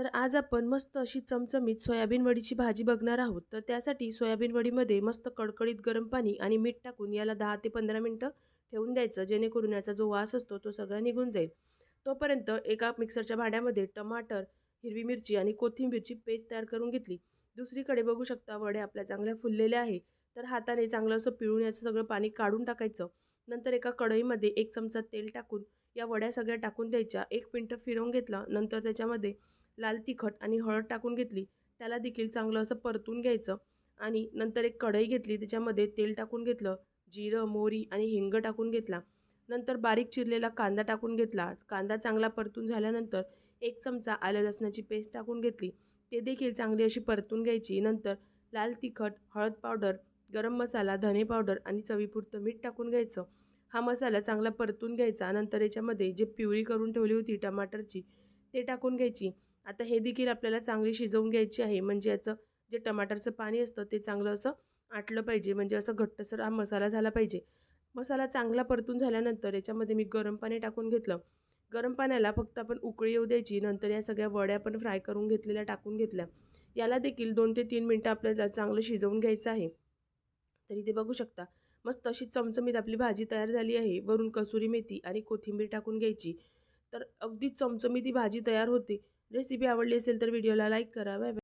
तर आज आपण मस्त अशी चमचमीत सोयाबीन वडीची भाजी बघणार आहोत. तर त्यासाठी सोयाबीन वडीमध्ये मस्त कडकडीत गरम पाणी आणि मीठ टाकून याला दहा ते पंधरा मिनटं ठेवून द्यायचं. जेणेकरून याचा जो वास असतो तो सगळा निघून जाईल. तोपर्यंत एका मिक्सरच्या भांड्यामध्ये टमाटर हिरवी मिरची आणि कोथिंबीरची पेस्ट तयार करून घेतली. दुसरीकडे बघू शकता वडे आपल्या चांगल्या फुललेल्या आहे. तर हाताने चांगलं असं पिळून याचं सगळं पाणी काढून टाकायचं. नंतर एका कढईमध्ये एक चमचा तेल टाकून या वड्या सगळ्या टाकून द्यायच्या. एक मिनटं फिरवून घेतलं. नंतर त्याच्यामध्ये लाल तिखट आणि हळद टाकून घेतली. त्याला देखील चांगलं असं परतून घ्यायचं आणि नंतर एक कढई घेतली त्याच्यामध्ये तेल टाकून घेतलं जिरं मोहरी आणि हिंग टाकून घेतला. नंतर बारीक चिरलेला कांदा टाकून घेतला. कांदा चांगला परतून झाल्यानंतर एक चमचा आलं लसणाची पेस्ट टाकून घेतली. ते देखील चांगली अशी परतून घ्यायची. नंतर लाल तिखट हळद पावडर गरम मसाला धने पावडर आणि चवीपुरतं मीठ टाकून घ्यायचं. हा मसाला चांगला परतून घ्यायचा. नंतर याच्यामध्ये जे प्युरी करून ठेवली होती टमाटरची ते टाकून घ्यायची. आता हे देखील आपल्याला चांगली शिजवून घ्यायची आहे. म्हणजे याचं जे टमाटरचं पाणी असतं ते चांगलं असं आटलं पाहिजे. म्हणजे असं घट्टसर हा मसाला झाला पाहिजे. मसाला चांगला परतून झाल्यानंतर याच्यामध्ये मी गरम पाणी टाकून घेतलं. गरम पाण्याला फक्त आपण उकळी येऊ द्यायची. नंतर या सगळ्या वड्या पण फ्राय करून घेतलेल्या टाकून घेतल्या. याला देखील दोन ते तीन मिनटं आपल्याला चांगलं शिजवून घ्यायचं आहे. तरी ते बघू शकता. मस्त अशी चमचमीत आपली भाजी तयार झाली आहे. वरून कसुरी मेथी आणि कोथिंबीर टाकून घ्यायची. तर अगदी चमचमीत ही भाजी तयार होते. रेसिपी आवडली असेल तर व्हिडिओला लाईक करा. बाय